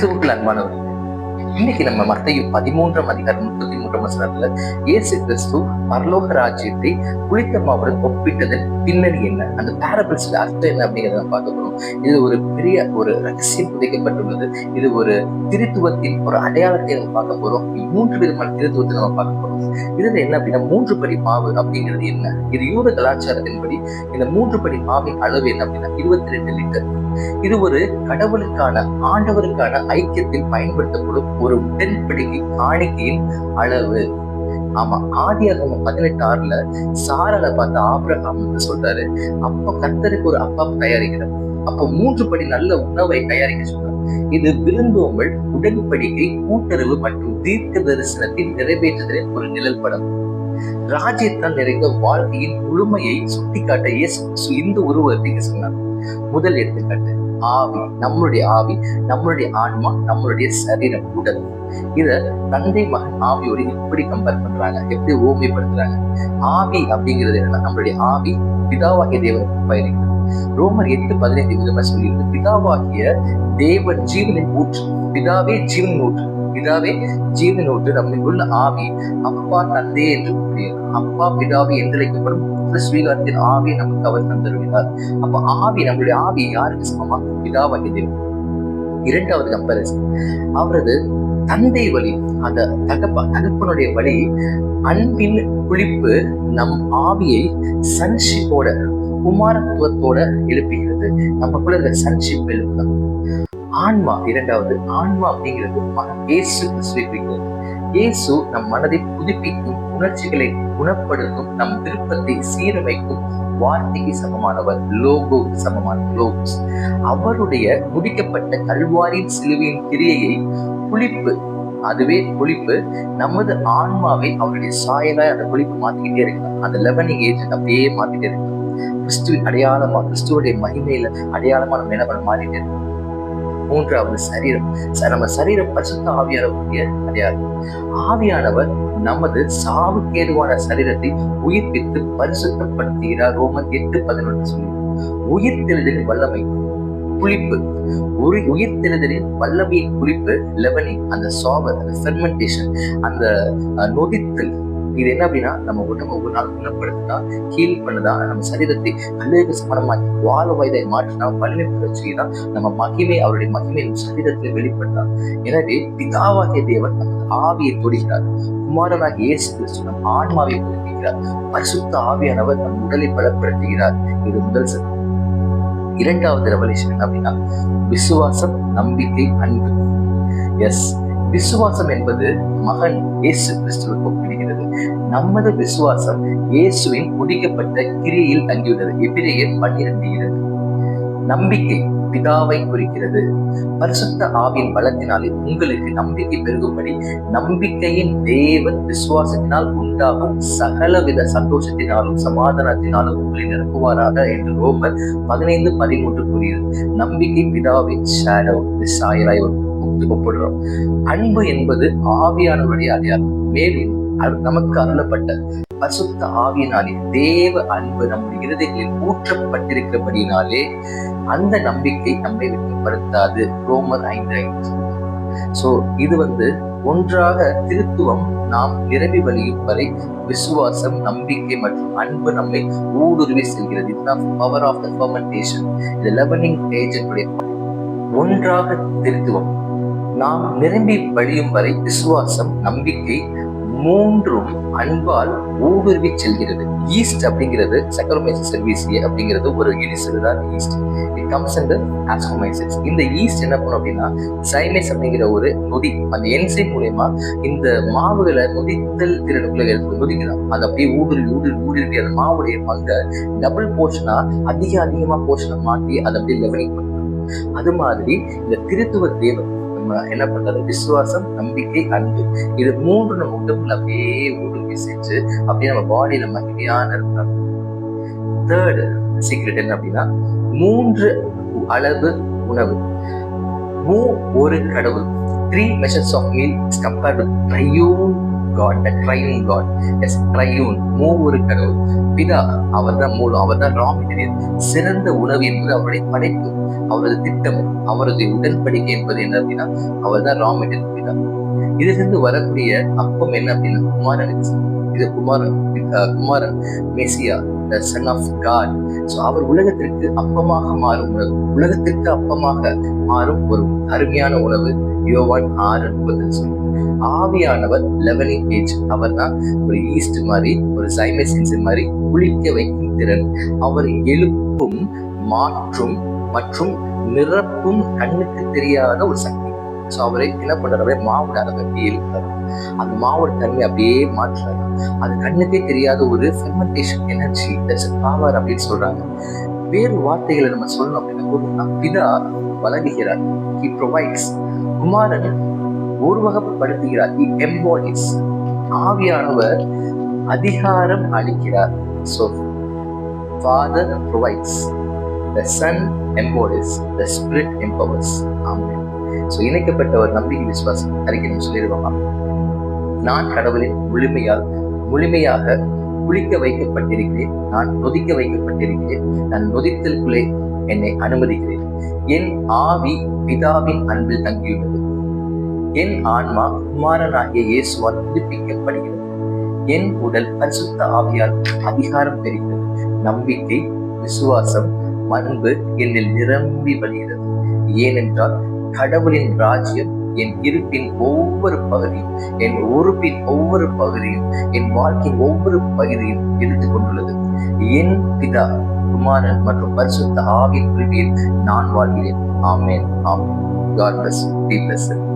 கிறிஸ்துவுக்கு அன்பானவர் இன்னைக்கு நம்ம மத்தையும் பதிமூன்றாம் அதிகாரம் முப்பத்தி மூன்றாம் இயேசு கிறிஸ்து பரலோக ராஜ்யத்தை புளித்தமாவுடன் ஒப்பிட்டதன் பின்னணி என்ன? அந்த பேரபிள்ஸ்ல அர்த்தம் என்ன அப்படிங்கிறத பார்க்க போறோம். இது ஒரு பெரிய ஒரு ரகசியம் புதைக்கப்பட்டுள்ளது. இது ஒரு திருத்துவத்தின் ஒரு அடையாளத்தை நம்ம பார்க்க போறோம். மூன்று விதமான திருத்துவத்தை நம்ம பார்க்க போறோம். இதுல என்ன அப்படின்னா மூன்று படி மாவு அப்படிங்கிறது என்ன? இது யூத கலாச்சாரத்தின்படி இந்த மூன்று படி மாவின் அளவு என்ன அப்படின்னா இருபத்தி ரெண்டு லிட்டர். இது ஒரு கடவுளுக்கான ஆண்டவருக்கான ஐக்கியத்தில் பயன்படுத்தப்படும் ஒரு உடன்படிக்கை காணிக்கையின் அளவு. ஆமா ஆதி அகமம் பதினெட்டு ஆறுல சாரலை பார்த்து ஆபிரகாம் வந்து சொல்றாரு. அப்ப கர்த்தருக்கு ஒரு அப்பா தயாரிக்கிறார். அப்ப மூன்று படி நல்ல உணவை தயாரிக்க சொல்றார் இது விருந்தோம்பல் உடன்படிக்கை கூட்டுறவு மற்றும் தீர்க்க தரிசனத்தின் நிறைவேற்றுதலின் ஒரு நிழல் படம். ராஜ்யத்தால் நிறைந்த வாழ்க்கையின் முழுமையை சுட்டிக்காட்ட இயேசு இந்த உருவத்தை சொன்னார். முதல் எடுத்துக்காட்டு ஆவி நம்மளுடைய ஆவி நம்மளுடைய ஆன்மா நம்மளுடைய சரீரம் உடல். இத தந்தை மகன் ஆவியோடு எப்படி கம்பேர் பண்றாங்க? எப்படி ஓமைப்படுத்துறாங்க? ஆவி அப்படிங்கிறது என்னன்னா நம்மளுடைய ஆவி பிதாவாகிய தேவனுக்கு பயணிக்கிறது ரோமர் எட்டு பதினைந்து விதமா சொல்லியிருக்கு பிதாவாகிய தேவன் ஜீவனின் ஊற்று. பிதாவே ஜீவன் ஊற்று. பிதாவே ஜீவனின் ஊற்று. நம்மில் ஆவி அப்பா தந்தை என்று அப்பா பிதாவை என்றழைக்கப்படும் ஸ்வீகாரத்தின் ஆவியை நமக்கு அவர் தந்தருகிறார் அப்ப ஆவி நம்மளுடைய ஆவி யாருக்கு சமமா? பிதாவாகிய தேவன் இரண்டாவது கம்பேரிசன் அவரது தந்தை வழி அந்த தகப்ப தகப்பனுடைய வழி அன்பின் குளிப்பு நம் ஆவியை சன்ஷிப்போட குமாரத்துவத்தோட எழுப்புகிறது. நமக்குள்ள இந்த சன்ஷிப் எழுப்புதான் ஆன்மா இரண்டாவது ஆன்மா அப்படிங்கிறது மகன் இயேசு குறிக்கிறது. இயேசு நம் மனதை புதுப்பிக்கும் உணர்ச்சிகளை குணப்படுத்தும் நம் விருப்பத்தை சீரமைக்கும் வார்த்தைக்கு சமமானவர் லோகோ சமமான லோகோஸ். அவருடைய முடிக்கப்பட்ட கல்வாரின் சிலுவையின் கிரியையை புளிப்பு அதுவே புளிப்பு நமது ஆன்மாவை அவருடைய சாயலாய் அந்த புளிப்பு மாத்திக்கிட்டே இருக்கலாம் அந்த லெவனிங் ஏஜென்ட் அப்படியே மாத்திட்டே இருக்கலாம் கிறிஸ்துவின் அடையாளமா கிறிஸ்துவோடைய மகிமையில அடையாளமா நம்ம என்ன பண்ண மாறிட்டே இருக்கோம்? மூன்றாவது சரீரம். நம்ம சரீரம் பரிசுத்த ஆவியானவருடைய அடையாளம் ஆவியானவர் நமது சாவுக்கேதுவான சரீரத்தை உயிர்ப்பித்து பரிசுத்தப்படுத்துகிறார். ரோமன் எட்டு பதினொன்று சொல்லி உயிர்த்தெழுதலின் வல்லமை புளிப்பு. ஒரு உயிர்த்தெழுதலின் வல்லமையின் புளிப்பு லெவனிங் அந்த சாவர் அந்த ஃபெர்மெண்டேஷன் அந்த நொதித்தல் இது என்ன அப்படின்னா நம்ம உடம்பை ஒவ்வொரு நாள் குணப்படுத்தினா ஹீல் பண்ணதா நம்ம சரீரத்தை கல்லுக்கு சமணமாக்கி வாழ வயதை மாற்றினா வலிமை பெறச்சுனா நம்ம மகிமை அவருடைய மகிமை சரீரத்தில் வெளிப்பட்டா. எனவே பிதாவாகிய தேவன் நமது ஆவியை தொடுகிறார் குமாரனாக இயேசு கிறிஸ்து நம் ஆன்மாவை புதுப்பிக்கிறார் பரிசுத்த ஆவியானவர் நம் உடலை பலப்படுத்துகிறார். இது முதல் சட்டம். இரண்டாவது ரெவலேஷன் என்ன அப்படின்னா விசுவாசம் நம்பிக்கை அன்பு. எஸ் விசுவாசம் என்பது மகன் இயேசு கிறிஸ்துவுக்கு ஒப்பிடுகிறது நமது விசுவாசம் இயேசுவின் முடிக்கப்பட்ட கிரியில் தங்கியுள்ளது. எபிரேயர் பன்னிரண்டு இரண்டு. நம்பிக்கை பிதாவை குறிக்கிறது. பரிசுத்த ஆவியின் பலத்தினாலே உங்களுக்கு நம்பிக்கை பெருகும்படி நம்பிக்கையின் தேவன் விசுவாசத்தினால் உண்டாகும் சகலவித சந்தோஷத்தினாலும் சமாதானத்தினாலும் உங்களை நிரப்புவாராக என்று ரோமர் பதினைந்து பதிமூன்று கூறியது. நம்பிக்கை பிதாவின் ஷேடோ சாயலாய் ஒப்பிடுறோம் அன்பு என்பது ஆவியானவருடைய அடையாளம். மேலும் நமக்கு அருளப்பட்ட பசுத்த ஆவியினாலே தேவ அன்பு நம்முடைய இருதயங்களில் ஊற்றப்பட்டிருக்கிறபடினாலே அந்த நம்பிக்கை நம்மை வெட்கப்படுத்தாது ரோமர் ஐந்து ஐந்து. சோ இது வந்து ஒன்றாக திருத்துவம். நாம் நிரம்பி வழியும் வரை விசுவாசம் நம்பிக்கை மற்றும் அன்பு நம்மை ஊடுருவி செல்கிறது. இதுதான் பவர் ஆஃப் த ஃபர்மெண்டேஷன் இது லெவனிங் ஏஜென்டுடைய ஒன்றாக திருத்துவம். நாம் நிரம்பி வழியும் வரை விசுவாசம் நம்பிக்கை மூன்றும் அன்பால் ஊடுருவி செல்கிறது. ஈஸ்ட் அப்படிங்கிறது சக்கரோமைசிஸ் செர்வீசிய அப்படிங்கிறது ஒரு யூனிசெல் தான் ஈஸ்ட் இட் கம்ஸ் இந்த ஆஸ்ட்ரோமைசிஸ் இந்த ஈஸ்ட் என்ன பண்ணும் அப்படின்னா சைமைஸ் அப்படிங்கிற ஒரு நொதி அந்த என்சை மூலயமா இந்த மாவுகளை நொதித்தல் திறனுக்குள்ள எடுத்து நொதிக்கலாம். அது அப்படியே ஊடுருவி ஊடுருவி ஊடுருவி அந்த மாவுடைய பங்கை டபுள் போர்ஷனா அதிக அதிகமா போர்ஷனை மாற்றி அதை அப்படியே லெவலிங் பண்ணலாம். அது மாதிரி இந்த திருத்துவ தேவன் நம்ம என்ன பண்றது? விசுவாசம் நம்பிக்கை அன்பு. இது மூன்று நம்ம உடம்புல அப்படியே ஊடுருவி செஞ்சு அப்படியே நம்ம பாடியில மகிமையான இருக்கணும் தேர்டு சீக்ரெட் என்ன அப்படின்னா மூன்று அளவு உணவு. மூ ஒரு கடவுள். Three measures of meal compared with triune God the triune God as triune மூவொரு கடவுள் பிதா அவர் தான் மூலம் அவர் தான் ராமினர் சிறந்த உணவு என்பது அவருடைய படைப்பு. அவரது திட்டம் அவரது உடன்படிக்கை என்பது என்ன அப்படின்னா அவர் தான் ராமினர் பிதா. இதிலிருந்து வரக்கூடிய அப்பம் என்ன அப்படின்னா குமாரனுக்கு இது குமாரன் குமாரன் மேசியா. The son of God so அவர் உலகத்திற்கு அப்பமாக மாறும் உணவு உலகத்திற்கு அப்பமாக மாறும் ஒரு அருமையான உணவு யோவான் ஆறு முப்பத்தஞ்சு ஆவியானவர் லெவனிங் ஏஜ் அவர் தான் ஒரு ஈஸ்ட் மாதிரி ஒரு சைமசின்ஸ் மாதிரி குளிக்க வைக்கும் திறன். அவர் எழுப்பும் மாற்றும் மற்றும் நிரப்பும் கண்ணுக்கு தெரியாத ஒரு சக்தி. ஸோ அவரை என்ன பண்றாரு அப்படியே மாவோட அளவை அப்படியே எழுப்புறாரு. அந்த மாவோட தன்மை அப்படியே மாற்றுறாரு. அது கண்ணுக்கே தெரியாத ஒரு ஃபெர்மெண்டேஷன் எனர்ஜி தட்ஸ் பவர் அப்படின்னு சொல்றாங்க. வேறு வார்த்தைகளை நம்ம சொல்லணும் அப்படின்னா கூறுனா பிதா வழங்குகிறார். ஹி ப்ரொவைட்ஸ் குமாரன் உருவகப்படுத்துகிறார் ஹி எம்பாடிஸ் ஆவியானவர் அதிகாரம் அளிக்கிறார். So father provides the son embodies the spirit empowers ஆமாம் ஸோ இணைக்கப்பட்ட ஒரு நம்பிக்கை விசுவாசம் அறிக்கை நம்ம சொல்லிடுவோமா? நான் கடவுளின் முழுமையால் முழுமையாக குளிக்க வைக்கப்பட்டிருக்கிறேன் நான் நொதிக்க வைக்கப்பட்டிருக்கிறேன் நான் நொதித்தலுக்குள்ளே என்னை அனுமதிக்கிறேன். என் ஆவி பிதாவின் அன்பில் தங்கியுள்ளது. என் ஆன்மா குமாரனாகிய இயேசுவால் புதுப்பிக்கப்படுகிறது. என் உடல் பரிசுத்த ஆவியால் அதிகாரம் பெறுகிறது நம்பிக்கை விசுவாசம் அன்பு என்னில் நிரம்பி வருகிறது ஏனென்றால் கடவுளின் ராஜ்யம் என் இருப்பின் ஒவ்வொரு பகுதியும் என் உறுப்பின் ஒவ்வொரு பகுதியும் என் வாழ்க்கையின் ஒவ்வொரு பகுதியும் எடுத்துக் கொண்டுள்ளது. என் பிதா குமாரன் மற்றும் பரிசுத்த ஆவின் உரிமையில் நான் வாழ்கிறேன். ஆமேன். ஆமேன். God bless be bless